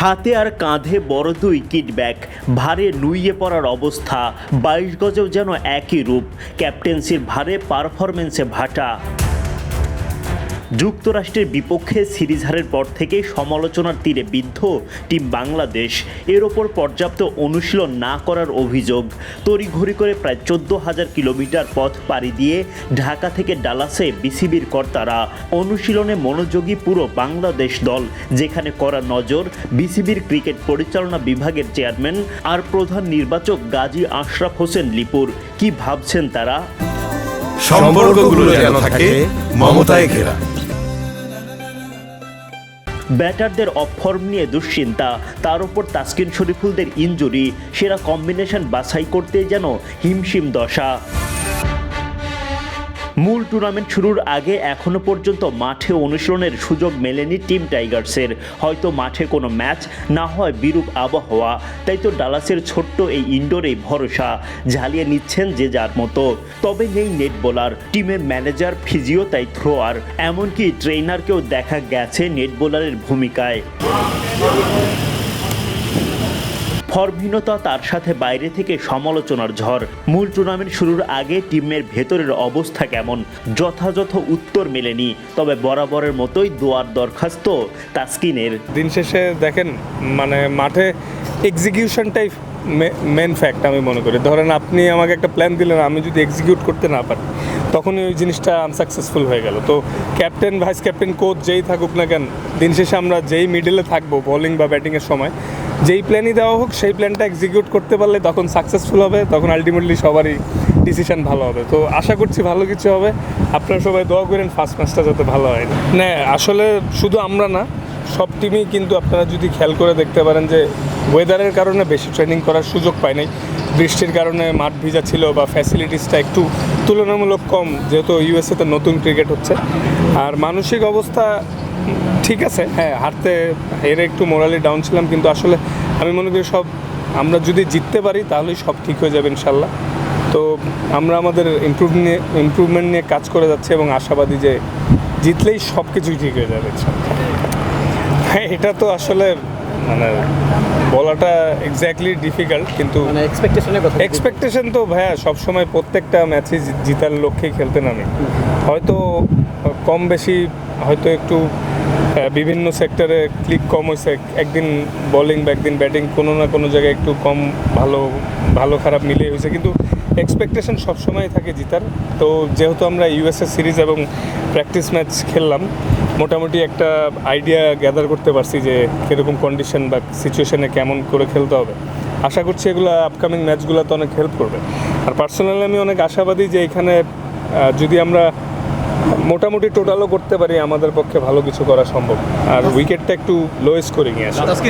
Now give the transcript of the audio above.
হাতে আর কাঁধে বড় দুই কিটব্যাক। ভারে নুইয়ে পড়ার অবস্থা। বাইশ গজেও যেন একই রূপ। ক্যাপ্টেন্সির ভারে পারফরমেন্সে ভাটা। যুক্তরাষ্ট্রের বিপক্ষে সিরিজ হারের পর থেকেই সমালোচনার তীরে বিদ্ধ টিম বাংলাদেশ। এর ওপর পর্যাপ্ত অনুশীলন না করার অভিযোগ। তড়িঘড়ি করে প্রায় চোদ্দ হাজার কিলোমিটার পথ পাড়ি দিয়ে ঢাকা থেকে ডালাসে বিসিবির কর্তারা। অনুশীলনে মনোযোগী পুরো বাংলাদেশ দল, যেখানে করা নজর বিসিবির ক্রিকেট পরিচালনা বিভাগের চেয়ারম্যান আর প্রধান নির্বাচক গাজী আশরাফ হোসেন লিপুর। কি ভাবছেন তারা? সম্পর্কগুলো যেন থাকে, মমতায় ঘেরা। ব্যাটারদের অফর্ম ফর্ম নিয়ে দুশ্চিন্তা। তার উপর তাস্কিন শরীফুলদের ইঞ্জুরি সেরা কম্বিনেশন বাছাই করতে যেন হিমশিম দশা। মূল টুর্নামেন্ট শুরুর আগে এখনও পর্যন্ত মাঠে অনুশীলনের সুযোগ মেলেনি টিম টাইগার্সের। হয়তো মাঠে কোনো ম্যাচ না হয় বিরূপ আবহাওয়া। তাই তো ডালাসের ছোট্ট এই ইনডোরেই ভরসা, ঝালিয়ে নিচ্ছেন যে যার মতো। তবে নেই নেট বোলার টিমের ম্যানেজার, ফিজিও তাই থ্রোয়ার এমনকি ট্রেনারকেও দেখা গেছে নেট বোলারের ভূমিকায়। ফর্মহীনতা তার সাথে বাইরে থেকে সমালোচনার ঝড়। মূল টুর্নামেন্ট শুরুর আগে টিমের ভেতরের অবস্থা কেমন? যথাযথ উত্তর মেলেনি, তবে বরাবরের মতোই দোয়ার দরখাস্ত তাসকিনের। দিন শেষে দেখেন মানে মাঠে এক্সিকিউশনটাই মেন ফ্যাক্ট আমি মনে করি। ধরেন আপনি আমাকে একটা প্ল্যান দিলেন, আমি যদি এক্সিকিউট করতে না পারি, তখনই ওই জিনিসটা আনসাকসেসফুল হয়ে গেল। তো ক্যাপ্টেন ভাইস ক্যাপ্টেন কোচ যেই থাকুক না কেন, দিন শেষে আমরা যেই মিডলে থাকব বোলিং বা ব্যাটিংয়ের সময় যেই প্ল্যানই দেওয়া হোক, সেই প্ল্যানটা এক্সিকিউট করতে পারলে তখন সাকসেসফুল হবে, তখন আলটিমেটলি সবারই ডিসিশন ভালো হবে। তো আশা করছি ভালো কিছু হবে। আপনারা সবাই দোয়া করেন ফার্স্ট ম্যাচটা যাতে ভালো হয়। না, আসলে শুধু আমরা না, সব টিমই কিন্তু আপনারা যদি খেয়াল করে দেখতে পারেন যে ওয়েদারের কারণে বেশি ট্রেনিং করার সুযোগ পায় নাই। বৃষ্টির কারণে মাঠ ভিজা ছিল বা ফ্যাসিলিটিসটা একটু তুলনামূলক কম, যেহেতু ইউএসএতে নতুন ক্রিকেট হচ্ছে। আর মানসিক অবস্থা ঠিক আছে হ্যাঁ হারতে হেরে একটু মোরালি ডাউন ছিলাম কিন্তু আসলে আমি মনে করি সব আমরা যদি জিততে পারি তাহলেই সব ঠিক হয়ে যাবে ইনশাল্লাহ। তো আমরা আমাদের ইমপ্রুভ নিয়ে ইমপ্রুভমেন্ট নিয়ে কাজ করে যাচ্ছি এবং আশাবাদী যে জিতলেই সব কিছুই ঠিক হয়ে যাবে হ্যাঁ এটা তো আসলে মানে বলাটা এক্স্যাক্টলি ডিফিকাল্ট কিন্তু মানে এক্সপেকটেশনের কথা এক্সপেকটেশন তো ভাইয়া সবসময় প্রত্যেকটা ম্যাচে জিতার লক্ষ্যেই খেলতে নামে। হয়তো কম বেশি হয়তো একটু বিভিন্ন সেক্টরে ক্লিক কম হয়েছে একদিন বলিং বা একদিন ব্যাটিং কোনো না কোনো জায়গায় একটু কম ভালো ভালো খারাপ মিলে হয়েছে কিন্তু এক্সপেকটেশন সবসময় থাকে জিতার। তো যেহেতু আমরা ইউএসএ সিরিজ এবং প্র্যাকটিস ম্যাচ খেললাম, মোটামুটি একটা আইডিয়া গ্যাদার করতে পারছি যে কীরকম কন্ডিশন বা সিচুয়েশনে কেমন করে খেলতে হবে। আশা করছি এগুলো আপকামিং ম্যাচগুলোতে অনেক হেল্প করবে। আর পার্সোনালি আমি অনেক আশাবাদী যে এখানে যদি আমরা মোটামুটি টোটালও করতে পারি আমাদের পক্ষে ভালো কিছু করা সম্ভব। আর উইকেটটা একটু লোয়েস্ট করে নিয়ে আসা।